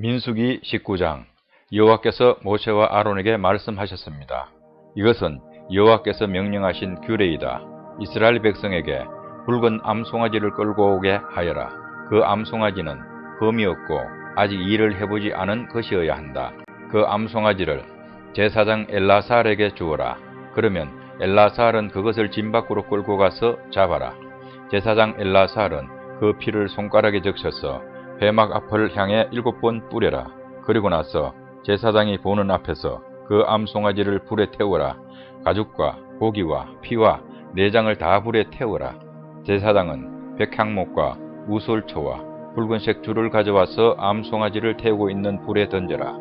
민수기 19장 여호와께서 모세와 아론에게 말씀하셨습니다. 이것은 여호와께서 명령하신 규례이다. 이스라엘 백성에게 붉은 암송아지를 끌고 오게 하여라. 그 암송아지는 흠이 없고 아직 일을 해보지 않은 것이어야 한다. 그 암송아지를 제사장 엘라살에게 주어라. 그러면 엘라살은 그것을 진 밖으로 끌고 가서 잡아라. 제사장 엘라살은 그 피를 손가락에 적셔서 회막 앞을 향해 일곱 번 뿌려라. 그리고 나서 제사장이 보는 앞에서 그 암송아지를 불에 태워라. 가죽과 고기와 피와 내장을 다 불에 태워라. 제사장은 백향목과 우솔초와 붉은색 줄을 가져와서 암송아지를 태우고 있는 불에 던져라.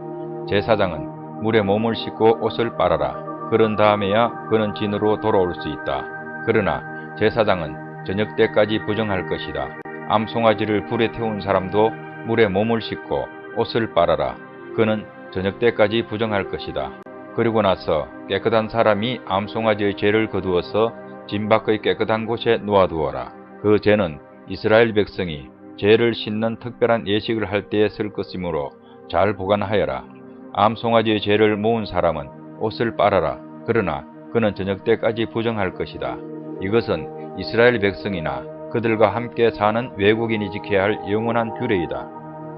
제사장은 물에 몸을 씻고 옷을 빨아라. 그런 다음에야 그는 진으로 돌아올 수 있다. 그러나 제사장은 저녁 때까지 부정할 것이다. 암송아지를 불에 태운 사람도 물에 몸을 씻고 옷을 빨아라. 그는 저녁 때까지 부정할 것이다. 그리고 나서 깨끗한 사람이 암송아지의 죄를 거두어서 진 밖의 깨끗한 곳에 놓아두어라. 그 죄는 이스라엘 백성이 죄를 씻는 특별한 예식을 할 때에 쓸 것이므로 잘 보관하여라. 암송아지의 죄를 모은 사람은 옷을 빨아라. 그러나 그는 저녁 때까지 부정할 것이다. 이것은 이스라엘 백성이나 그들과 함께 사는 외국인이 지켜야 할 영원한 규례이다.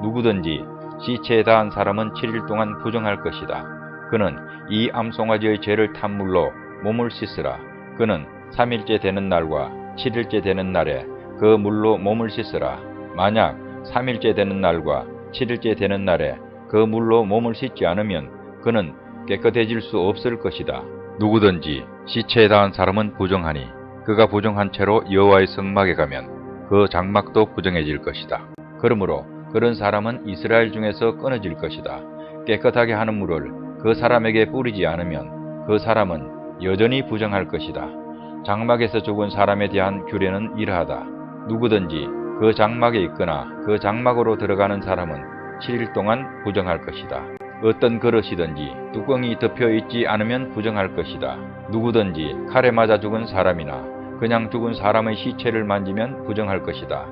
누구든지 시체에 닿은 사람은 7일 동안 부정할 것이다. 그는 이 암송아지의 죄를 탄 물로 몸을 씻으라. 그는 3일째 되는 날과 7일째 되는 날에 그 물로 몸을 씻으라. 만약 3일째 되는 날과 7일째 되는 날에 그 물로 몸을 씻지 않으면 그는 깨끗해질 수 없을 것이다. 누구든지 시체에 닿은 사람은 부정하니 그가 부정한 채로 여호와의 성막에 가면 그 장막도 부정해질 것이다. 그러므로 그런 사람은 이스라엘 중에서 끊어질 것이다. 깨끗하게 하는 물을 그 사람에게 뿌리지 않으면 그 사람은 여전히 부정할 것이다. 장막에서 죽은 사람에 대한 규례는 이러하다. 누구든지 그 장막에 있거나 그 장막으로 들어가는 사람은 7일 동안 부정할 것이다. 어떤 그릇이든지 뚜껑이 덮여 있지 않으면 부정할 것이다. 누구든지 칼에 맞아 죽은 사람이나 그냥 죽은 사람의 시체를 만지면 부정할 것이다.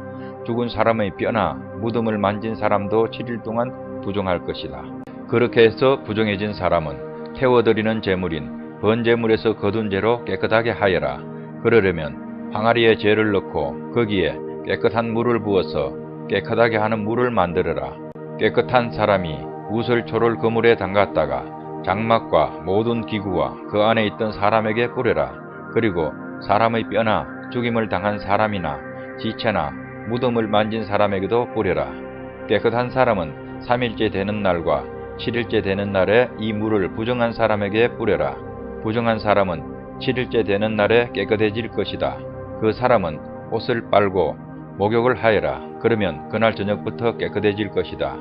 죽은 사람의 뼈나 무덤을 만진 사람도 7일 동안 부정할 것이다. 그렇게 해서 부정해진 사람은 태워드리는 제물인 번제물에서 거둔 죄로 깨끗하게 하여라. 그러려면 항아리에 죄를 넣고 거기에 깨끗한 물을 부어서 깨끗하게 하는 물을 만들어라. 깨끗한 사람이 우설초를 그물에 담갔다가 장막과 모든 기구와 그 안에 있던 사람에게 뿌려라. 그리고 사람의 뼈나 죽임을 당한 사람이나 지체나 무덤을 만진 사람에게도 뿌려라. 깨끗한 사람은 3일째 되는 날과 7일째 되는 날에 이 물을 부정한 사람에게 뿌려라. 부정한 사람은 7일째 되는 날에 깨끗해질 것이다. 그 사람은 옷을 빨고 목욕을 하여라. 그러면 그날 저녁부터 깨끗해질 것이다.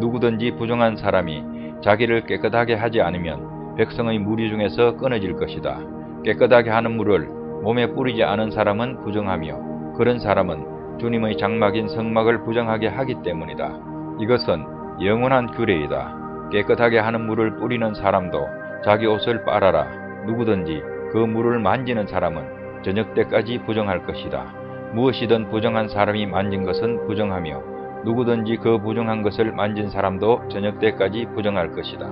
누구든지 부정한 사람이 자기를 깨끗하게 하지 않으면 백성의 무리 중에서 끊어질 것이다. 깨끗하게 하는 물을 몸에 뿌리지 않은 사람은 부정하며 그런 사람은 주님의 장막인 성막을 부정하게 하기 때문이다. 이것은 영원한 규례이다. 깨끗하게 하는 물을 뿌리는 사람도 자기 옷을 빨아라. 누구든지 그 물을 만지는 사람은 저녁 때까지 부정할 것이다. 무엇이든 부정한 사람이 만진 것은 부정하며 누구든지 그 부정한 것을 만진 사람도 저녁 때까지 부정할 것이다.